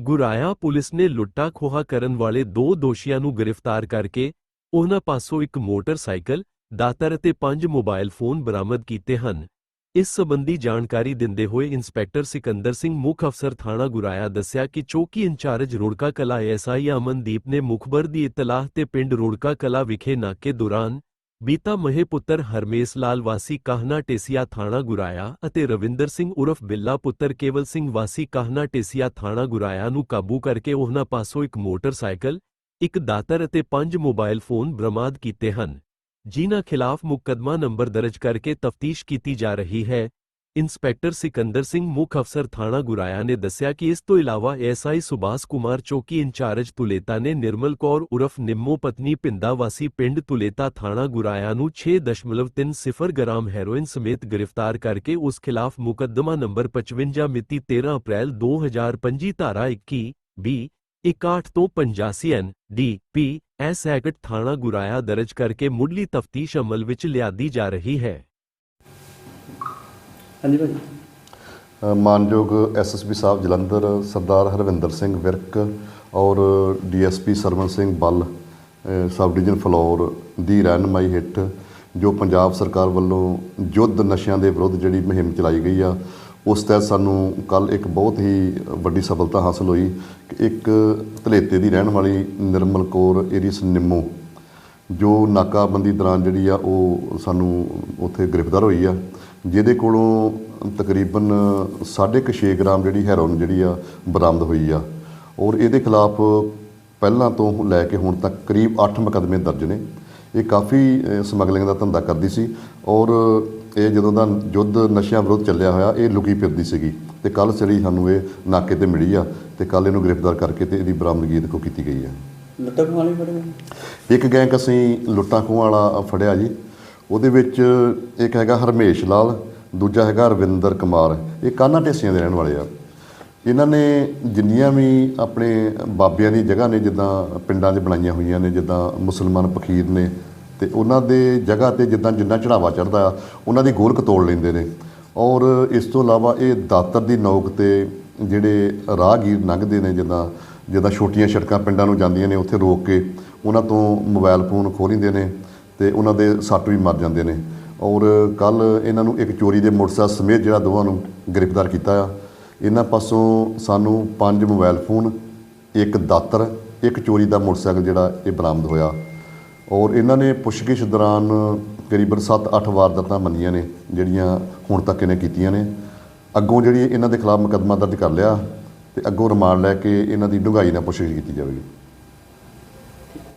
ਗੁਰਾਇਆ police ਨੇ ਲੁੱਟਾ ਖੋਹਾ ਕਰਨ ਵਾਲੇ ਦੋ ਦੋਸ਼ੀਆਂ ਨੂੰ ਗ੍ਰਿਫਤਾਰ ਕਰਕੇ ਉਹਨਾਂ ਪਾਸੋਂ ਇੱਕ ਮੋਟਰਸਾਈਕਲ, ਦਾਤਰ ਅਤੇ ਪੰਜ ਮੋਬਾਈਲ ਫੋਨ ਬਰਾਮਦ ਕੀਤੇ ਹਨ। ਇਸ ਸਬੰਧੀ ਜਾਣਕਾਰੀ ਦਿੰਦੇ ਹੋਏ ਇੰਸਪੈਕਟਰ ਸਿਕੰਦਰ ਸਿੰਘ ਮੁੱਖ ਅਫਸਰ ਥਾਣਾ ਗੁਰਾਇਆ ਦੱਸਿਆ ਕਿ ਚੌਕੀ ਇੰਚਾਰਜ ਰੁੜਕਾ ਕਲਾ ਐਸਆਈ ਅਮਨਦੀਪ ਨੇ ਮੁਖਬਰ ਦੀ ਇਤਲਾਹ ਤੇ ਪਿੰਡ ਰੋੜਕਾ ਕਲਾ ਵਿਖੇ ਨਾਕੇ ਦੌਰਾਨ ਬੀਤਾ ਮਹੇ ਪੁੱਤਰ ਹਰਮੇਸ ਲਾਲ ਵਾਸੀ ਕਾਹਨਾ ਟੇਸੀਆ ਥਾਣਾ ਗੁਰਾਇਆ ਅਤੇ ਰਵਿੰਦਰ ਸਿੰਘ ਉਰਫ ਬਿੱਲਾ ਪੁੱਤਰ ਕੇਵਲ ਸਿੰਘ ਵਾਸੀ ਕਾਹਨਾ ਟੇਸੀਆ ਥਾਣਾ ਗੁਰਾਇਆ ਨੂੰ ਕਾਬੂ ਕਰਕੇ ਉਹਨਾਂ ਪਾਸੋਂ ਇੱਕ ਮੋਟਰਸਾਈਕਲ, ਇੱਕ ਦਾਤਰ ਅਤੇ ਪੰਜ ਮੋਬਾਈਲ ਫੋਨ ਬਰਾਮਦ ਕੀਤੇ ਹਨ, ਜਿਨ੍ਹਾਂ ਖਿਲਾਫ ਮੁਕੱਦਮਾ ਨੰਬਰ ਦਰਜ ਕਰਕੇ ਤਫਤੀਸ਼ ਕੀਤੀ ਜਾ ਰਹੀ ਹੈ। ਇੰਸਪੈਕਟਰ ਸਿਕੰਦਰ ਸਿੰਘ ਮੁੱਖ ਅਫਸਰ ਥਾਣਾ ਗੁਰਾਇਆ ਨੇ ਦੱਸਿਆ ਕਿ ਇਸ ਤੋਂ ਇਲਾਵਾ ਐਸਆਈ ਸੁਭਾਸ ਕੁਮਾਰ ਚੌਕੀ ਇੰਚਾਰਜ ਤੁਲੇਤਾ ਨੇ ਨਿਰਮਲ ਕੌਰ ਉਰਫ ਨਿੰਮੋ ਪਤਨੀ ਪਿੰਦਾ ਵਾਸੀ ਪਿੰਡ ਤੁਲੇਤਾ ਥਾਣਾ ਗੁਰਾਇਆ ਨੂੰ 6.30 ਗ੍ਰਾਮ ਹੈਰੋਇਨ ਸਮੇਤ ਗ੍ਰਿਫਤਾਰ ਕਰਕੇ ਉਸ ਖਿਲਾਫ ਮੁਕੱਦਮਾ ਨੰਬਰ 55 ਮਿਤੀ 13 ਅਪ੍ਰੈਲ 2025 ਧਾਰਾ 21 ਬੀ 61 ਤੋਂ 85 N, D, P, S act ਥਾਣਾ ਗੁਰਾਇਆ ਦਰਜ ਕਰਕੇ ਮੁੱਢਲੀ ਤਫਤੀਸ਼ ਅਮਲ ਵਿੱਚ ਲਿਆਦੀ ਜਾ ਰਹੀ ਹੈ। ਹਾਂਜੀ ਭਾਜੀ। ਅ, ਮਾਨਯੋਗ ਐਸਐਸਪੀ ਸਾਹਿਬ ਜਲੰਧਰ ਸਰਦਾਰ ਹਰਵਿੰਦਰ ਸਿੰਘ ਵਿਰਕ ਔਰ DSP Sarwan Singh Bal sub division Phillaur ਦੀ ਰਹਿਨਮਾਈ ਹੇਠ ਜੋ ਪੰਜਾਬ ਸਰਕਾਰ ਵੱਲੋਂ ਯੁੱਧ ਨਸ਼ਿਆਂ ਦੇ ਵਿਰੁੱਧ ਜਿਹੜੀ ਮੁਹਿੰਮ ਚਲਾਈ ਗਈ ਆ ਉਸ ਤਹਿਤ ਸਾਨੂੰ ਕੱਲ ਇੱਕ ਬਹੁਤ ਹੀ ਵੱਡੀ ਸਫਲਤਾ ਹਾਸਲ ਹੋਈ ਕਿ ਇੱਕ ਧਲੇਤੇ ਦੀ ਰਹਿਣ ਵਾਲੀ ਨਿਰਮਲ ਕੌਰ ਏਰੀਸ ਨਿੰਮੋ ਜੋ ਨਾਕਾਬੰਦੀ ਦੌਰਾਨ ਜਿਹੜੀ ਆ ਉਹ ਸਾਨੂੰ ਉੱਥੇ ਗ੍ਰਿਫਤਾਰ ਹੋਈ ਆ, ਜਿਹਦੇ ਕੋਲੋਂ ਤਕਰੀਬਨ 6.5 ਗ੍ਰਾਮ ਜਿਹੜੀ ਹੈਰੋਨ ਜਿਹੜੀ ਆ ਬਰਾਮਦ ਹੋਈ ਆ। ਔਰ ਇਹਦੇ ਖਿਲਾਫ ਪਹਿਲਾਂ ਤੋਂ ਲੈ ਕੇ ਹੁਣ ਤੱਕ ਕਰੀਬ 8 ਮੁਕੱਦਮੇ ਦਰਜ ਨੇ। ਇਹ ਕਾਫੀ ਸਮਗਲਿੰਗ ਦਾ ਧੰਦਾ ਕਰਦੀ ਸੀ ਔਰ ਇਹ ਜਦੋਂ ਦਾ ਯੁੱਧ ਨਸ਼ਿਆਂ ਵਿਰੁੱਧ ਚੱਲਿਆ ਹੋਇਆ, ਇਹ ਲੁਕੀ ਫਿਰਦੀ ਸੀਗੀ ਤੇ ਕੱਲ ਜਿਹੜੀ ਸਾਨੂੰ ਇਹ ਨਾਕੇ ਤੇ ਮਿਲੀ ਆ ਤੇ ਕੱਲ ਇਹਨੂੰ ਗ੍ਰਿਫਤਾਰ ਕਰਕੇ ਤੇ ਇਹਦੀ ਬਰਾਮਦਗੀ ਇਹਦੇ ਕੋਲ ਕੀਤੀ ਗਈ ਆ। ਲੁੱਟਾਂ ਖੋਹਾਂ ਵਾਲੇ ਬੜੇ ਇੱਕ ਗੈਂਗ ਅਸੀਂ ਲੁੱਟਾਂ ਖੋਹਾਂ ਵਾਲਾ ਫੜਿਆ ਜੀ। ਉਹਦੇ ਵਿੱਚ ਇੱਕ ਹੈਗਾ ਹਰਮੇਸ਼ ਲਾਲ, ਦੂਜਾ ਹੈਗਾ ਰਵਿੰਦਰ ਕੁਮਾਰ। ਇਹ ਕਾਨਾ ਢੇਸੀਆਂ ਦੇ ਰਹਿਣ ਵਾਲੇ ਆ? ਇਹਨਾਂ ਨੇ ਜਿੰਨੀਆਂ ਵੀ ਆਪਣੇ ਬਾਬਿਆਂ ਦੀ ਜਗ੍ਹਾ ਨੇ, ਜਿੱਦਾਂ ਪਿੰਡਾਂ 'ਚ ਬਣਾਈਆਂ ਹੋਈਆਂ ਨੇ, ਜਿੱਦਾਂ ਮੁਸਲਮਾਨ ਫਕੀਰ ਨੇ, ਤੇ ਉਹਨਾਂ ਦੇ ਜਗ੍ਹਾ ਤੇ ਜਿੱਦਾਂ ਜਿੰਨਾ ਚੜਾਵਾ ਚੜਦਾ ਉਹਨਾਂ ਦੀ ਗੋਲਕ ਤੋੜ ਲੈਂਦੇ ਨੇ। ਔਰ ਇਸ ਤੋਂ ਇਲਾਵਾ ਇਹ ਦਾਤਰ ਦੀ ਨੌਕ ਤੇ ਜਿਹੜੇ ਰਾਹਗੀਰ ਲੰਘਦੇ ਨੇ, ਜਿੱਦਾਂ ਜਿੱਦਾਂ ਛੋਟੀਆਂ ਸੜਕਾਂ ਪਿੰਡਾਂ ਨੂੰ ਜਾਂਦੀਆਂ ਨੇ, ਉੱਥੇ ਰੋਕ ਕੇ ਉਹਨਾਂ ਤੋਂ ਮੋਬਾਈਲ ਫੋਨ ਖੋਹ ਲੈਂਦੇ ਨੇ ਤੇ ਉਹਨਾਂ ਦੇ ਸੱਟ ਵੀ ਮਰ ਜਾਂਦੇ ਨੇ। ਔਰ ਕੱਲ ਇਹਨਾਂ ਨੂੰ ਇੱਕ ਚੋਰੀ ਦੇ ਮੋਟਰਸਾਈਕਲ ਸਮੇਤ ਜਿਹੜਾ ਦੋਵਾਂ ਨੂੰ ਗ੍ਰਿਫਤਾਰ ਕੀਤਾ ਆ। ਇਹਨਾਂ ਪਾਸੋਂ ਸਾਨੂੰ ਪੰਜ ਮੋਬਾਈਲ ਫੋਨ, ਇੱਕ ਦਾਤਰ, ਇੱਕ ਚੋਰੀ ਦਾ ਮੋਟਰਸਾਈਕਲ ਜਿਹੜਾ ਇਹ ਬਰਾਮਦ ਹੋਇਆ। ਔਰ ਇਹਨਾਂ ਨੇ ਪੁੱਛਗਿੱਛ ਦੌਰਾਨ ਕਰੀਬਨ 7-8 ਵਾਰਦਾਤਾਂ ਮੰਨੀਆਂ ਨੇ, ਜਿਹੜੀਆਂ ਹੁਣ ਤੱਕ ਇਹਨੇ ਕੀਤੀਆਂ ਨੇ। ਅੱਗੋਂ ਜਿਹੜੀ ਇਹਨਾਂ ਦੇ ਖਿਲਾਫ ਮੁਕੱਦਮਾ ਦਰਜ ਕਰ ਲਿਆ ਤੇ ਅੱਗੋਂ ਰਿਮਾਂਡ ਲੈ ਕੇ ਇਹਨਾਂ ਦੀ ਡੂੰਘਾਈ ਨਾਲ ਪੁੱਛਗਿੱਛ ਕੀਤੀ ਜਾਵੇਗੀ।